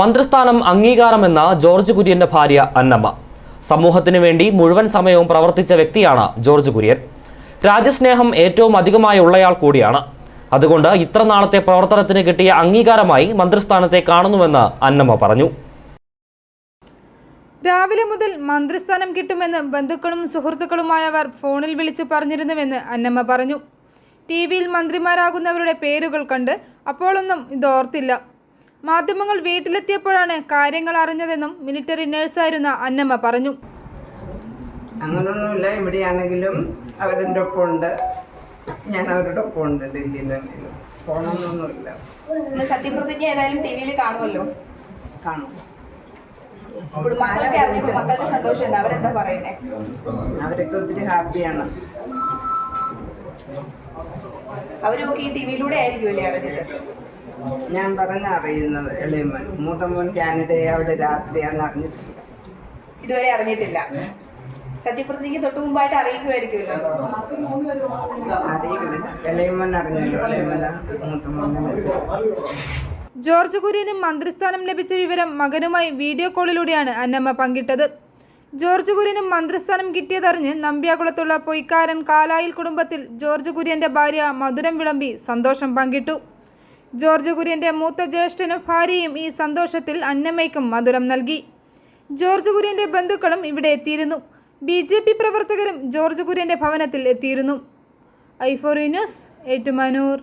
മന്ത്രിസ്ഥാനം അംഗീകാരമെന്ന ജോർജ് കുര്യന്റെ ഭാര്യ അന്നമ്മ. സമൂഹത്തിന് വേണ്ടി മുഴുവൻ സമയവും പ്രവർത്തിച്ച വ്യക്തിയാണ് ജോർജ് കുര്യൻ. രാജ്യസ്നേഹം ഏറ്റവും അധികമായി ഉള്ളയാൾ കൂടിയാണ്. അതുകൊണ്ട് ഇത്ര നാളത്തെ പ്രവർത്തനത്തിന് കിട്ടിയ അംഗീകാരമായി മന്ത്രിസ്ഥാനത്തെ കാണുന്നുവെന്ന് അന്നമ്മ പറഞ്ഞു. രാവിലെ മുതൽ മന്ത്രിസ്ഥാനം കിട്ടുമെന്ന് ബന്ധുക്കളും സുഹൃത്തുക്കളുമായവർ ഫോണിൽ വിളിച്ചു പറഞ്ഞിരുന്നുവെന്ന് അന്നമ്മ പറഞ്ഞു. ടി വിയിൽ മന്ത്രിമാരാകുന്നവരുടെ പേരുകൾ കണ്ട് അപ്പോഴൊന്നും ഇതോർത്തില്ല. മാധ്യമങ്ങൾ വീട്ടിലെത്തിയപ്പോഴാണ് കാര്യങ്ങൾ അറിഞ്ഞതെന്നും മിലിറ്ററി നഴ്സായിരുന്ന അന്നമ്മ പറഞ്ഞു. അങ്ങനൊന്നുമില്ല. ഇവിടെയാണെങ്കിലും അവരെന്റെ ഒപ്പം ഉണ്ട് ഞാൻ അവരുടെ ഒപ്പം ഉണ്ട് ഡൽഹിയിലാണെങ്കിലും പോകണമെന്നൊന്നുമില്ല ഇന്ന് സത്യപ്രതിജ്ഞ ഏതായാലും ടി വിയിൽ കാണുമല്ലോ. കാണും. അപ്പോൾ മക്കളൊക്കെ അറിഞ്ഞപ്പോൾ മക്കളുടെ സന്തോഷമുണ്ട്. അവരെന്താ പറയുന്നേ? അവരൊക്കെ ഒത്തിരി ഹാപ്പിയാണ്. അവരൊക്കെ ഈ ടി വിയിലൂടെ ആയിരിക്കുമല്ലേ അറിഞ്ഞത് ഞാൻ പറഞ്ഞ അറിയുന്നത് എളിയമൻ മൂത്തമ്മൻ കാനഡയെ അവിടെ രാത്രിയാണെന്ന് അറിഞ്ഞിട്ടില്ല. ഇതുവരെ അറിഞ്ഞിട്ടില്ല. സത്യപ്രതിജ്ഞ തൊട്ട് മുമ്പായിട്ട് അറിയിക്കുമായിരിക്കുമല്ലോ. അറിയില്ല. ഇളയമൻ അറിഞ്ഞല്ലോ. മെസ്സേജ് ജോർജ് കുര്യനും മന്ത്രിസ്ഥാനം ലഭിച്ച വിവരം മകനുമായി വീഡിയോ കോളിലൂടെയാണ് അന്നമ്മ പങ്കിട്ടത്. ജോർജ് കുര്യനും മന്ത്രിസ്ഥാനം കിട്ടിയതറിഞ്ഞ് നമ്പ്യാകുളത്തുള്ള പൊയ്ക്കാരൻ കാലായിൽ കുടുംബത്തിൽ ജോർജ് കുര്യന്റെ ഭാര്യ മധുരം വിളമ്പി സന്തോഷം പങ്കിട്ടു. ജോർജ് കുര്യന്റെ മൂത്ത ജ്യേഷ്ഠനും ഭാര്യയും ഈ സന്തോഷത്തിൽ അന്നമ്മയ്ക്കും മധുരം നൽകി. ജോർജ് കുര്യന്റെ ബന്ധുക്കളും ഇവിടെ എത്തിയിരുന്നു. ബി ജെ പി പ്രവർത്തകരും ജോർജ് കുര്യന്റെ ഭവനത്തിൽ എത്തിയിരുന്നു. ഐഫോറി ന്യൂസ് ഏറ്റുമാനൂർ.